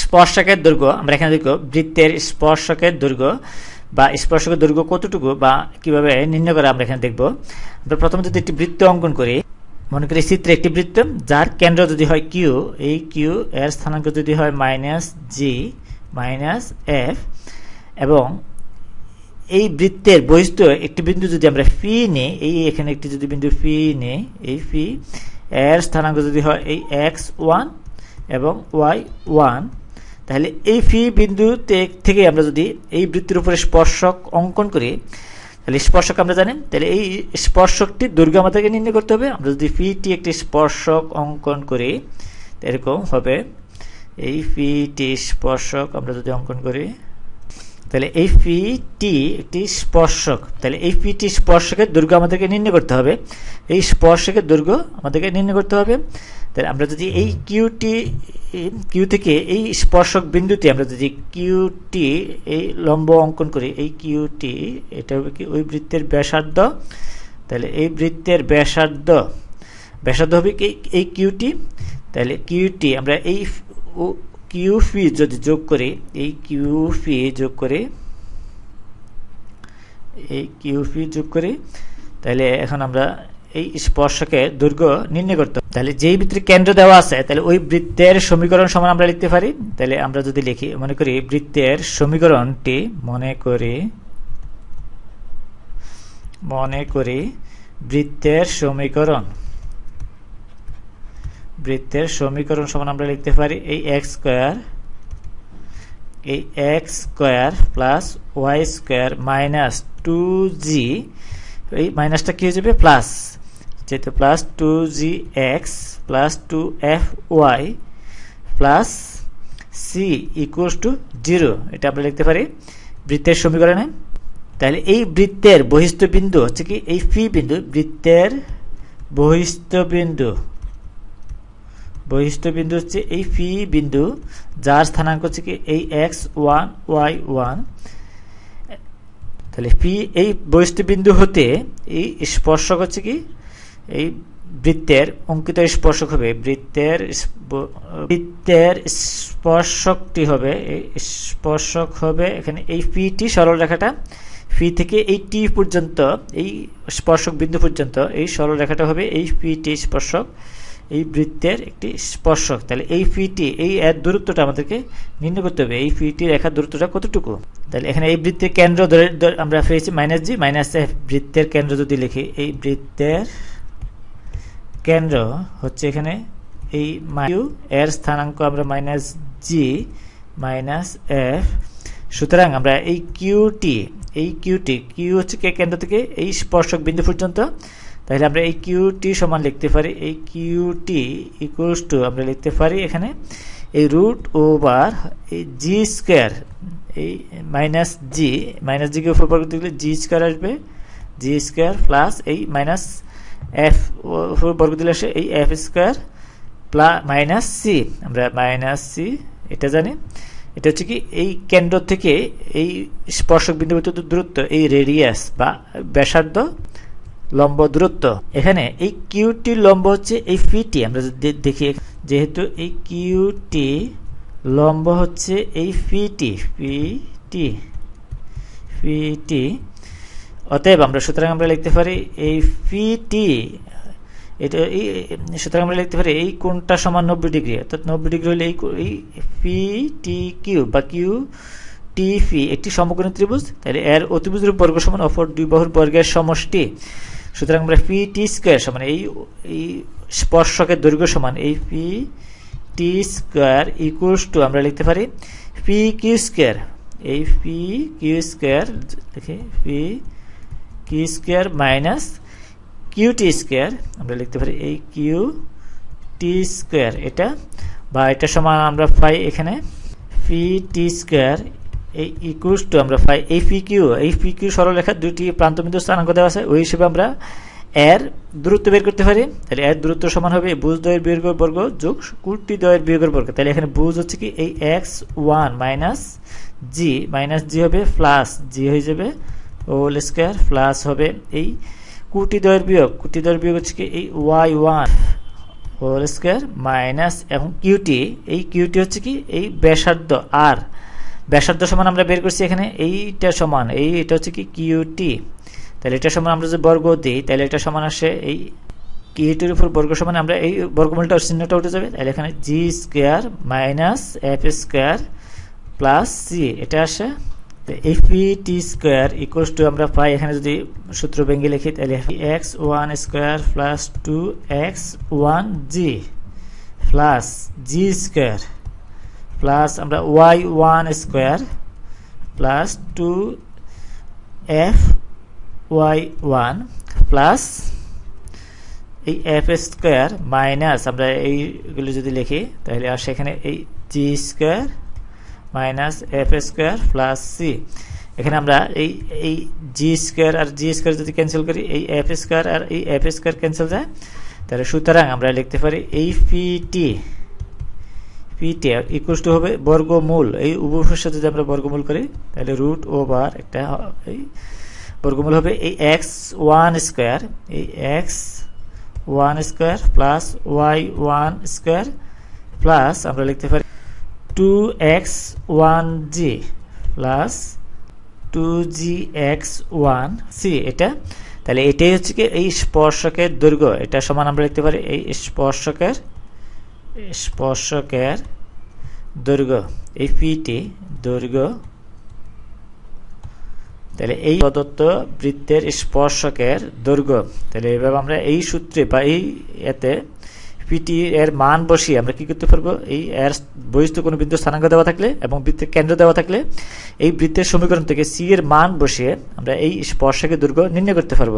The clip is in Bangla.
স্পর্শকের দৈর্ঘ্য আমরা এখানে দেখব বৃত্তের স্পর্শকের দৈর্ঘ্য বা স্পর্শকের দৈর্ঘ্য কতটুকু বা কীভাবে নির্ণয় করে আমরা এখানে দেখব। আমরা প্রথমে যদি একটি বৃত্ত অঙ্কন করি, মনে করি চিত্রে একটি বৃত্ত, যার কেন্দ্র যদি হয় কিউ এই কিউ এর স্থানাঙ্ক যদি হয় মাইনাস জি মাইনাস এফ এবং এই বৃত্তের বৈশিষ্ট্য একটি বিন্দু যদি আমরা ফি নিই, এই এখানে একটি যদি বিন্দু ফি নিই, এই ফি এর স্থানাঙ্ক যদি হয় এই এক্স ওয়ান এবং ওয়াই ওয়ান তাহলে এই ফি বিন্দু থেকে আমরা যদি এই বৃত্তির উপরে স্পর্শক অঙ্কন করি, তাহলে স্পর্শক আমরা জানেন? তাহলে এই স্পর্শকটি দুর্গা আমাদেরকে নির্ণয় করতে হবে। আমরা যদি ফিটি একটি স্পর্শক অঙ্কন করি এরকম হবে। এই ফিটি স্পর্শক আমরা যদি অঙ্কন করি, তাহলে এই ফিটি একটি স্পর্শক, তাহলে এই ফিটি স্পর্শকের দৈর্ঘ্য আমাদেরকে নির্ণয় করতে হবে। এই স্পর্শকের দুর্গ আমাদেরকে নির্ণয় করতে হবে। তাহলে আমরা যদি এই কিউটি কিউ থেকে এই স্পর্শক বিন্দুটি আমরা যদি কিউটি এই লম্ব অঙ্কন করি এই কিউটি এটা হবে কি ওই বৃত্তের ব্যাসার্ধ? তাহলে এই বৃত্তের ব্যাসার্ধ ব্যাসার্ধ হবে কি এই কিউটি তাহলে কিউটি আমরা এই কিউ ফি যদি যোগ করি এই কিউ ফি যোগ করে এই কিউ ফি যোগ করি তাহলে এখন আমরা এই স্পর্শকে দৈর্ঘ্য নির্ণয় করতে তাহলে যেই বৃত্তের কেন্দ্র দেওয়া আছে, তাহলে ওই বৃত্তের সমীকরণ সমান আমরা লিখতে পারি? তাহলে আমরা যদি লিখি, মনে করি বৃত্তের সমীকরণটি মনে করি মনে করি বৃত্তের সমীকরণ বৃত্তের সমীকরণ সমান আমরা লিখতে পারি এই এক্স স্কোয়ার এই X square plus Y square minus two G এই মাইনাসটা কী হয়ে যাবে? প্লাস যেহেতু plus two G X plus two F Y plus C equals to zero এটা আমরা লিখতে পারি। বৃত্তের সমীকরণে। তাহলে এই বৃত্তের বহিষ্ঠ বিন্দু হচ্ছে কি? এই ফি বিন্দু, বৃত্তের বহিষ্ঠ বিন্দু। বহিষ্ঠ বিন্দু হচ্ছে এই ফি বিন্দু, যার স্থানাঙ্ক হচ্ছে কি? এই এক্স ওয়ান ওয়াই ওয়ান তাহলে ফি এই বহিষ্ঠ বিন্দু হতে এই স্পর্শক হচ্ছে কি? এই বৃত্তের অঙ্কিত স্পর্শক হবে, বৃত্তের বৃত্তের স্পর্শকটি হবে, এই স্পর্শক হবে এখানে এই ফিটি সরল রেখাটা। ফি থেকে এই টি পর্যন্ত, এই স্পর্শক বিন্দু পর্যন্ত এই সরল রেখাটা হবে এই ফিটি স্পর্শক, এই বৃত্তের একটি স্পর্শক। তাহলে এই ফিটি এই এর দূরত্বটা আমাদেরকে নির্ণয় করতে হবে, এই ফিটি রেখার দূরত্বটা কতটুকু? তাহলে এখানে এই বৃত্তের কেন্দ্র ধরে আমরা পেয়েছি মাইনাস জি মাইনাস বৃত্তের কেন্দ্র যদি লিখি, এই বৃত্তের কেন্দ্র হচ্ছে এখানে এই ইউ এর স্থানাঙ্ক আমরা মাইনাস জি মাইনাস এফ সুতরাং আমরা এই কিউটি এই কিউটি কিউ হচ্ছে কে কেন্দ্র থেকে এই স্পর্শক বিন্দু পর্যন্ত। তাহলে আমরা এই কিউটি সমান লিখতে পারি, এই কিউটি ইকুয়ালস টু আমরা লিখতে পারি এখানে এই রুট ওভার এই জি স্কোয়ার এই মাইনাস জি মাইনাস জিকে উপর বর্গ দিলে জি স্কোয়ার আসবে জি স্কোয়ার প্লাস এই মাইনাস এফ বর্গ দিলে আসে এই F square plus minus C আমরা মাইনাস সি এটা জানি। এটা হচ্ছে কি এই কেন্দ্র থেকে এই স্পর্শক বিন্দু দূরত্ব, এই রেডিয়াস বা ব্যাসার্ধ লম্ব দূরত্ব। এখানে এই কিউটি লম্ব হচ্ছে এই ফিটি আমরা দেখি যেহেতু এই কিউটি লম্ব হচ্ছে এই ফিটি ফিটি ফিটি অতএব আমরা সুতরাং আমরা লিখতে পারি এই ফিটি এটা এই, সুতরাং আমরা লিখতে পারি এই কোনটা সমান নব্বই ডিগ্রি, অর্থাৎ নব্বই ডিগ্রি হলে এই ফি টি কিউ বা কিউ টি ফি একটি সমকোণী ত্রিভুজ, তাহলে এর অতিভুজের বর্গ সমান অপর দুই বাহুর বর্গের সমষ্টি, সুতরাং আমরা পি টি স্কোয়ার সমান এই এই স্পর্শকের দৈর্ঘ্য সমান এই P T square equals to আমরা লিখতে পারি পি কিউ স্কোয়ার এই পি কিউ স্কোয়ার দেখি P Q square minus Q T square আমরা লিখতে পারি এই কিউ টি স্কোয়ার এটা বা এটা সমান আমরা পাই এখানে পি টি স্কোয়ার এই ইকুয়ালস টু আমরা পাই এই পি কিউ এই পি কিউ সরলরেখার দুটি প্রান্তবিন্দু স্থানাঙ্ক দেওয়া আছে, ওই হিসেবে আমরা এর দূরত্ব বের করতে পারি, তাহলে এর দূরত্ব সমান হবে বুজ দয়ের বিয়োগের বর্গ যোগ কুটি দয়ের বিয়োগের বর্গ তাহলে এখানে বুজ হচ্ছে কি এই X one minus G minus G হবে প্লাস জি হয়ে যাবে হোল স্কোয়ার প্লাস হবে এই কুটি দয়ের কুটি দয়ের হচ্ছে কি? এই Y one whole square minus এবং কিউটি এই কিউটি হচ্ছে কি? এই ব্যাসার্ধ আর ব্যাসার্ধ সমান আমরা বের করছি এখানে। এইটা সমান। এই এটা হচ্ছে কি? কিউটি তাহলে এটা সমান আমরা যদি বর্গ দিই, তাহলে এটা সমান আসে এই কিউটির উপর বর্গ সমান আমরা এই বর্গমূলটা চিহ্নটা উঠে যাবে। তাহলে এখানে G square minus F square plus C এটা আসে F T square equals to আমরা পাই এখানে যদি সূত্র ভেঙে লিখি, তাহলে X one square plus two X one G plus G square plus আমরা Y one square plus two F Y one plus এই এফ স্কোয়ার মাইনাস আমরা এইগুলো যদি লিখি, তাহলে আর সেখানে এই G square minus F square plus C. এখানে আমরা এই এই জি স্কোয়ার আর জি স্কোয়ার যদি ক্যান্সেল করি, এই এফ স্কোয়ার আর এই এফ স্কোয়ার ক্যান্সেল যায়। তাহলে সুতরাং আমরা লিখতে পারি এই পিটি পিটি ইকুয়ালস টু হবে বর্গমূল। এই সাথে যদি আমরা বর্গমূল করি, তাহলে রুট ওভার একটা এই বর্গমূল হবে এই এক্স ওয়ান স্কোয়ার এই X one square plus Y one square plus আমরা লিখতে পারি two X one G plus two G X one C এটা? তাহলে এটাই হচ্ছে কি এই স্পর্শকের দৈর্ঘ্য। এটা সমান আমরা লিখতে পারি এই স্পর্শকের স্পর্শকের দৈর্ঘ্য। এই পিটি দৈর্ঘ্য। তাহলে এই প্রদত্ত বৃত্তের স্পর্শকের দৈর্ঘ্য। তাহলে এভাবে আমরা এই সূত্রে বা এই এতে পিটি এর মান বসিয়ে আমরা কি করতে পারব? এই এর বহিষ্ঠ কোনো বৃদ্ধ স্থানাঙ্ক দেওয়া থাকলে এবং বৃত্তের কেন্দ্র দেওয়া থাকলে এই বৃত্তের সমীকরণ থেকে সি এর মান বসিয়ে আমরা এই স্পর্শকের দুর্গ নির্ণয় করতে পারব।